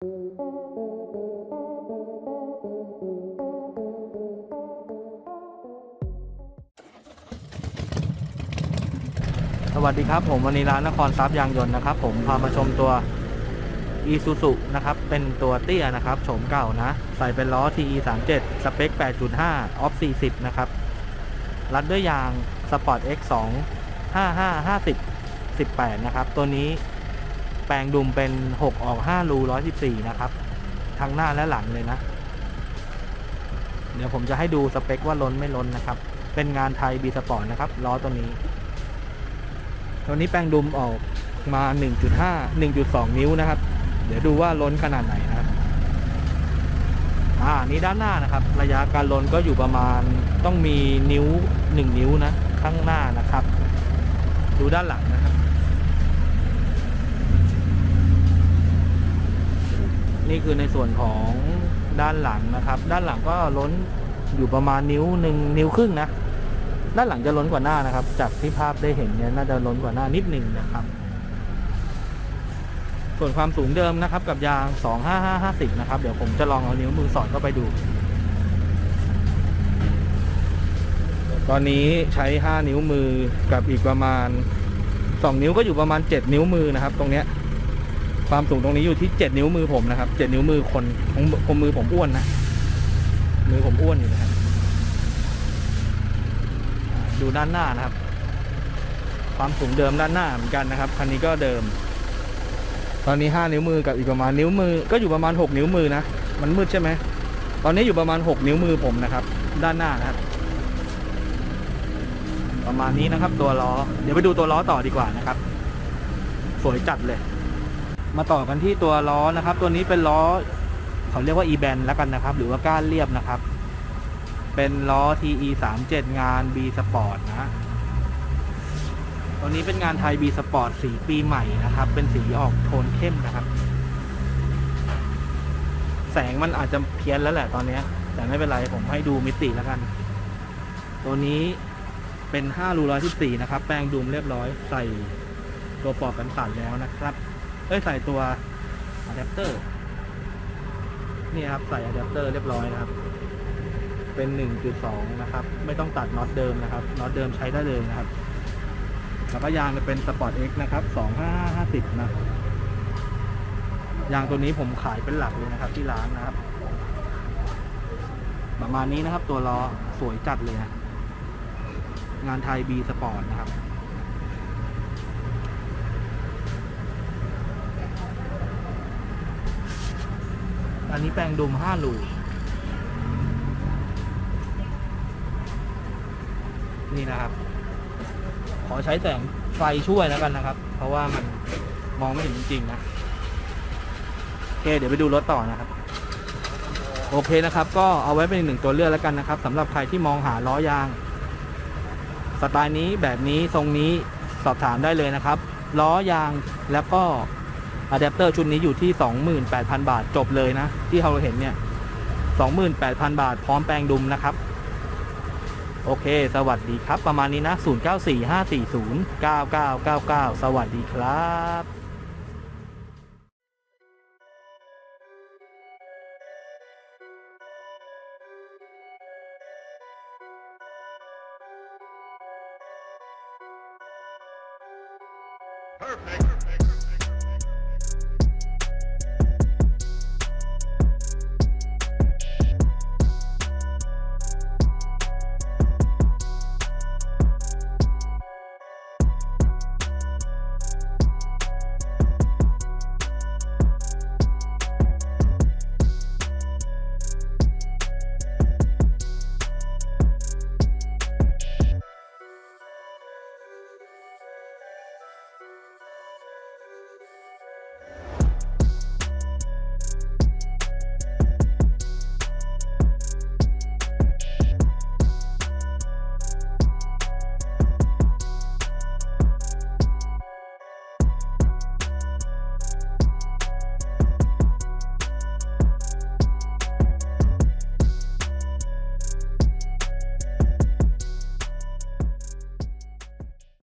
สวัสดีครับผมวันนี้ร้านนครทรัพย์ยางยนต์นะครับ ผมพามาชมตัว e s u s u นะครับ เป็นตัวเตี้ยนะครับโฉมเก่านะ ใส่เป็นล้อ TE 3 7สเปค 8.5 ออฟ 40 นะครับ รัดด้วยยาง Sport X 2 55 50 18 นะครับ ตัวนี้ ปลงดุมเป็น 6 ออก 5 รู 114 นะครับ ทั้งหน้าและหลังเลยนะ เดี๋ยวผมจะให้ดูสเปคว่าล้นไม่ล้นนะครับ เป็นงานไทย B Sport นะครับล้อตัวนี้ ตัวนี้แปลงดุมออกมา 1.5 1.2 นิ้วนะครับ เดี๋ยวดูว่าล้นขนาดไหนนะครับ อ่า นี้ด้านหน้านะครับ ระยะการล้นก็อยู่ประมาณต้องมีนิ้ว 1 นิ้วนะ ข้างหน้านะครับ ดูด้านหลังนะครับ นี่คือในส่วนของด้านหลังนะครับ ด้านหลังก็ล้นอยู่ประมาณนิ้วหนึ่งนิ้วครึ่งนะ ด้านหลังจะล้นกว่าหน้านะครับ จากที่ภาพได้เห็นเนี่ยน่าจะล้นกว่าหน้านิดหนึ่งนะครับ ส่วนความสูงเดิมนะครับ กับยาง 25550 นะครับ เดี๋ยวผมจะลองเอานิ้วมือสอดเข้าไปดู ตอนนี้ใช้ 5 นิ้วมือกับอีกประมาณ 2 นิ้วก็อยู่ประมาณ 7 นิ้วมือนะครับ ตรงเนี้ย ความสูงตรงนี้อยู่ที่7นิ้วมือผมนะครับ7นิ้วมือคนของของมือผมอ้วนนะมือผมอ้วนอยู่นะครับดูด้านหน้านะครับ ความสูงเดิมด้านหน้าเหมือนกันนะครับคันนี้ก็เดิม ตอนนี้5นิ้วมือกับอีกประมาณนิ้วมือ ก็อยู่ประมาณ6นิ้วมือนะมันมืดใช่ไหมตอนนี้อยู่ประมาณ6นิ้วมือผมนะครับ ด้านหน้านะครับ ประมาณนี้นะครับ ตัวล้อ เดี๋ยวไปดูตัวล้อต่อดีกว่านะครับ สวยจัดเลย มาต่อกันที่ตัวล้อนะครับ ตัวนี้เป็นล้อเขาเรียกว่า e band แล้วกันนะครับ หรือว่าก้านเรียบนะครับ เป็นล้อ TE 3 7งาน B Sport นะตัวนี้เป็นงานไทย B Sport สีปีใหม่นะครับ เป็นสีออกโทนเข้มนะครับ แสงมันอาจจะเพี้ยนแล้วแหละตอนนี้ แต่ไม่เป็นไรผมให้ดูมิติแล้วกัน ตัวนี้เป็น5รู114นะครับ แปลงดุมเรียบร้อยใส่ตัวปลอกกันสั่นแล้วนะครับ เอ้ยใส่ตัวอะแดปเตอร์นี่ครับใส่อะแดปเตอร์เรียบร้อยนะครับ เป็น 1.2 นะครับ ไม่ต้องตัดน็อตเดิมนะครับน็อตเดิมใช้ได้เลยนะครับแล้วก็ยางจะเป็น Sport X นะครับ 2550 นะ ยางตัวนี้ผมขายเป็นหลักเลยนะครับ ที่ร้านนะครับ ประมาณนี้นะครับ ตัวล้อสวยจัดเลยนะงานไทย B Sport นะครับ นนี้แปลงดุม5ลูนี่นะครับ ขอใช้แสงไฟช่วยแล้วกันนะครับ เพราะว่ามันมองไม่เห็นจริงๆนะ โอเค เดี๋ยวไปดูรถต่อนะครับ โอเคนะครับ ก็เอาไว้เป็นหนึ่งตัวเลือกแล้วกันนะครับสำหรับใครที่มองหาล้อยาง สไตล์นี้แบบนี้ทรงนี้สอบถามได้เลยนะครับ ล้อยางแล้วก็ อะแดปเตอร์ชุดนี้อยู่ที่ 28,000 บาทจบเลยนะ ที่เราเห็นเนี่ย 28,000 บาทพร้อมแปลงดุมนะครับ โอเค สวัสดีครับ ประมาณนี้นะ 0945409999 สวัสดีครับ Perfect. Perfect.